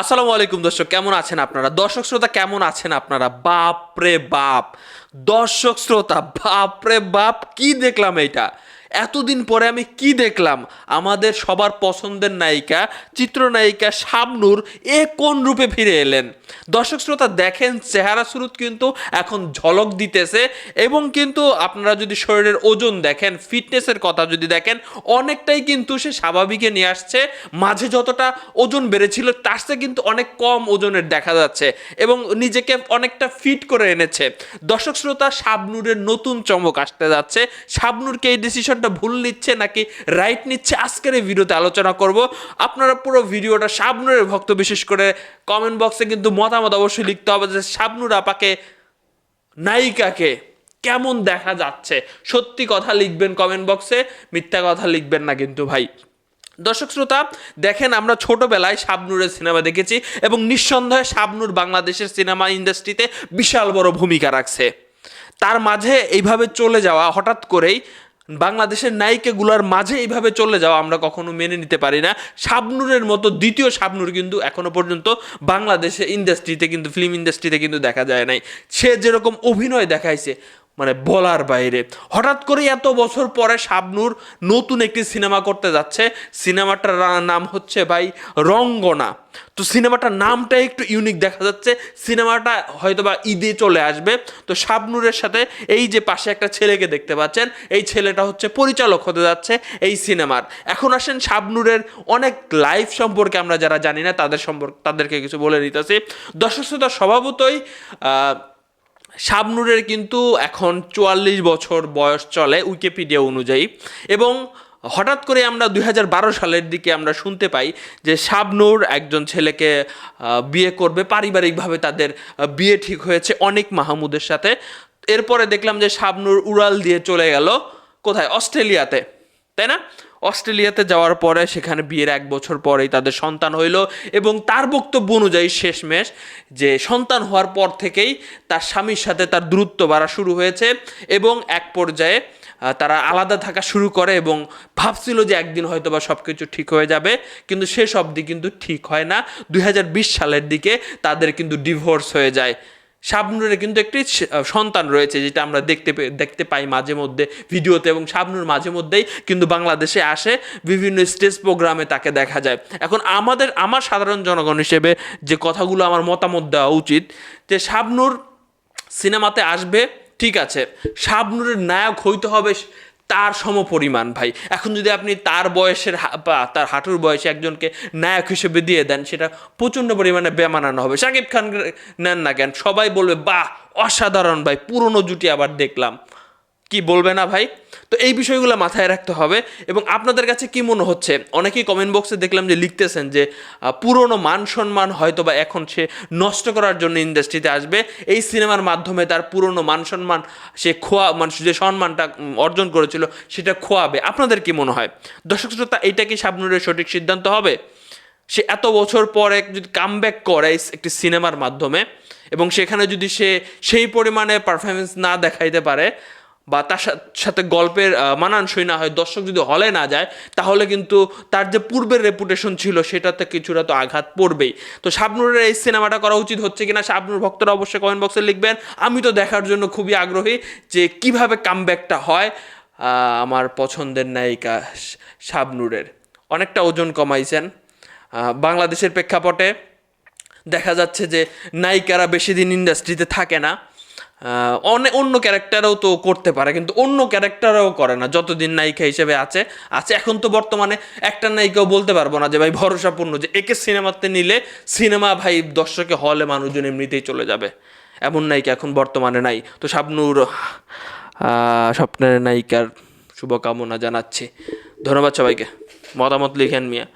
আসসালামু আলাইকুম দর্শক, কেমন আছেন আপনারা? দর্শক শ্রোতা, কেমন আছেন আপনারা? বাপ রে বাপ। দর্শক শ্রোতা বাপ রে বাপ, কি দেখলাম এইটা? এতদিন পরে আমি কি দেখলাম? আমাদের সবার পছন্দের নায়িকা, চিত্রনায়িকা শাবনূর এ কোন রূপে ফিরে এলেন? দর্শক শ্রোতা, দেখেন চেহারা শুরুত কিন্তু এখন ঝলক দিতেছে এবং কিন্তু আপনারা যদি শরীরের ওজন দেখেন, ফিটনেসের কথা যদি দেখেন, অনেকটাই কিন্তু সে স্বাভাবিকে নিয়ে আসছে। মাঝে যতটা ওজন বেড়েছিল, তার চেয়ে কিন্তু অনেক কম ওজনের দেখা যাচ্ছে এবং নিজেকে অনেকটা ফিট করে এনেছে। দর্শক শ্রোতা, শাবনুরের নতুন চমক আসতে যাচ্ছে। শাবনুরকে এই ডিসিশনটা ভুল নিচ্ছে নাকি রাইট নিচ্ছে, আজকের এই ভিডিওতে আলোচনা করব। আপনারা পুরো ভিডিওটা শাবনুরের ভক্ত, বিশেষ করে কমেন্ট বক্সে কিন্তু মতামত অবশ্যই লিখতে হবে যে শাবনুর আপাকে, নায়িকাকে কেমন দেখা যাচ্ছে? সত্যি কথা লিখবেন কমেন্ট বক্সে মিথ্যা কথা লিখবেন না কিন্তু ভাই। দর্শক শ্রোতা, দেখেন আমরা ছোটবেলায় শাবনুরের সিনেমা দেখেছি এবং নিঃসন্দেহে শাবনুর বাংলাদেশের সিনেমা ইন্ডাস্ট্রিতে বিশাল বড় ভূমিকা রাখছে। তার মাঝে এইভাবে চলে যাওয়া, হঠাৎ করেই বাংলাদেশের নায়িকাগুলোর মাঝে এইভাবে চলে যাওয়া আমরা কখনো মেনে নিতে পারি না। শাবনুরের মতো দ্বিতীয় শাবনুর কিন্তু এখনও পর্যন্ত বাংলাদেশে ইন্ডাস্ট্রিতে কিন্তু ফিল্ম ইন্ডাস্ট্রিতে কিন্তু দেখা যায় নাই। সে যেরকম অভিনয় দেখাইছে মানে বলার বাইরে। হঠাৎ করে এত বছর পরে শাবনুর নতুন একটি সিনেমা করতে যাচ্ছে। সিনেমাটার নাম হচ্ছে ভাই রঙ্গনা। তো সিনেমাটার নামটা একটু ইউনিক দেখা যাচ্ছে। সিনেমাটা হয়তো বা ঈদে চলে আসবে। তো শাবনুরের সাথে এই যে পাশে একটা ছেলেকে দেখতে পাচ্ছেন, এই ছেলেটা হচ্ছে পরিচালক হতে যাচ্ছে এই সিনেমার। এখন আসেন শাবনুরের অনেক লাইফ সম্পর্কে আমরা যারা জানি না, তাদের সম্পর্কে তাদেরকে কিছু বলে দিতেছি দর্শক শ্রোতা স্বভাবতই শাবনুরের কিন্তু এখন চুয়াল্লিশ বছর বয়স চলে উইকিপিডিয়া অনুযায়ী এবং হঠাৎ করে আমরা দুই হাজার বারো সালের দিকে আমরা শুনতে পাই যে শাবনুর একজন ছেলেকে বিয়ে করবে, পারিবারিকভাবে তাদের বিয়ে ঠিক হয়েছে অনেক মাহমুদের সাথে। এরপরে দেখলাম যে শাবনুর উড়াল দিয়ে চলে গেল কোথায়? অস্ট্রেলিয়াতে। তাই না? অস্ট্রেলিয়াতে যাওয়ার পরে সেখানে বিয়ের এক বছর পরেই তাদের সন্তান হইল এবং তার বক্তব্য অনুযায়ী শেষমেশ যে সন্তান হওয়ার পর থেকেই তার স্বামীর সাথে তার দূরত্ব বাড়া শুরু হয়েছে এবং এক পর্যায়ে তারা আলাদা থাকা শুরু করে এবং ভাবছিল যে একদিন হয়তো বা সব কিছু ঠিক হয়ে যাবে, কিন্তু শেষ অবধি কিন্তু ঠিক হয় না। দু হাজার বিশ সালের দিকে তাদের কিন্তু ডিভোর্স হয়ে যায়। শাবনুরের কিন্তু একটি সন্তান রয়েছে, যেটা আমরা দেখতে দেখতে পাই মাঝে মধ্যে ভিডিওতে এবং শাবনুর মাঝে মধ্যেই কিন্তু বাংলাদেশে আসে, বিভিন্ন স্টেজ প্রোগ্রামে তাকে দেখা যায়। এখন আমাদের, আমার সাধারণ জনগণ হিসেবে যে কথাগুলো আমার মতামত দেওয়া উচিত, যে শাবনুর সিনেমাতে আসবে, ঠিক আছে, শাবনুরের নায়ক হইতে হবে তার সমপরিমাণ, ভাই। এখন যদি আপনি তার বয়সের বা তার হাঁটুর বয়সে একজনকে নায়ক হিসেবে দিয়ে দেন, সেটা প্রচণ্ড পরিমাণে বেমানানো হবে। শাকিব খান নেন না কেন? সবাই বলবে, বাহ, অসাধারণ, ভাই। পুরনো জুটি আবার দেখলাম। কি বলবে না, ভাই? তো এই বিষয়গুলো মাথায় রাখতে হবে এবং আপনাদের কাছে কি মনে হচ্ছে? অনেকেই কমেন্ট বক্সে দেখলাম যে লিখতেছেন যে পুরনো মান সম্মান হয়তো বা এখন সে নষ্ট করার জন্য ইন্ডাস্ট্রিতে আসবে। এই সিনেমার মাধ্যমে তার পুরনো মান সম্মান, সে খোয়া মানে যে সম্মানটা অর্জন করেছিল, সেটা খোয়াবে। আপনাদের কি মনে হয়? দর্শক শ্রোতা এইটা কি শাবনুরের সঠিক সিদ্ধান্ত হবে? সে এত বছর পরে যদি কামব্যাক করে একটি সিনেমার মাধ্যমে এবং সেখানে যদি সে সেই পরিমাণে পারফরমেন্স না দেখাইতে পারে বা তার সাথে গল্পের মানানসই না হয়, দর্শক যদি হলে না যায়, তাহলে কিন্তু তার যে পূর্বের রেপুটেশন ছিল, সেটাতে কিছুটা তো আঘাত পড়বেই। তো শাবনুরের এই সিনেমাটা করা উচিত হচ্ছে কিনা, শাবনুর ভক্তরা অবশ্যই কমেন্ট বক্সে লিখবেন। আমি তো দেখার জন্য খুবই আগ্রহী যে কীভাবে কামব্যাকটা হয় আমার পছন্দের নায়িকা শাবনুরের। অনেকটা ওজন কমাইছেন। বাংলাদেশের প্রেক্ষাপটে দেখা যাচ্ছে যে নায়িকারা বেশি দিন ইন্ডাস্ট্রিতে থাকে না। অনেক অন্য ক্যারেক্টারও তো করতে পারে, কিন্তু অন্য ক্যারেক্টারও করে না, যতদিন নায়িকা হিসেবে আছে আছে। এখন তো বর্তমানে একটা নায়িকাও বলতে পারব না যে ভাই ভরসাপূর্ণ, যে একে সিনেমাতে নিলে সিনেমা ভাই দর্শকে হলে মানুষজন এমনিতেই চলে যাবে। এমন নায়িকা এখন বর্তমানে নাই। তো শাবনুর স্বপ্নের নায়িকার শুভকামনা জানাচ্ছি। ধন্যবাদ সবাইকে। মতামত লিখেন মিয়া।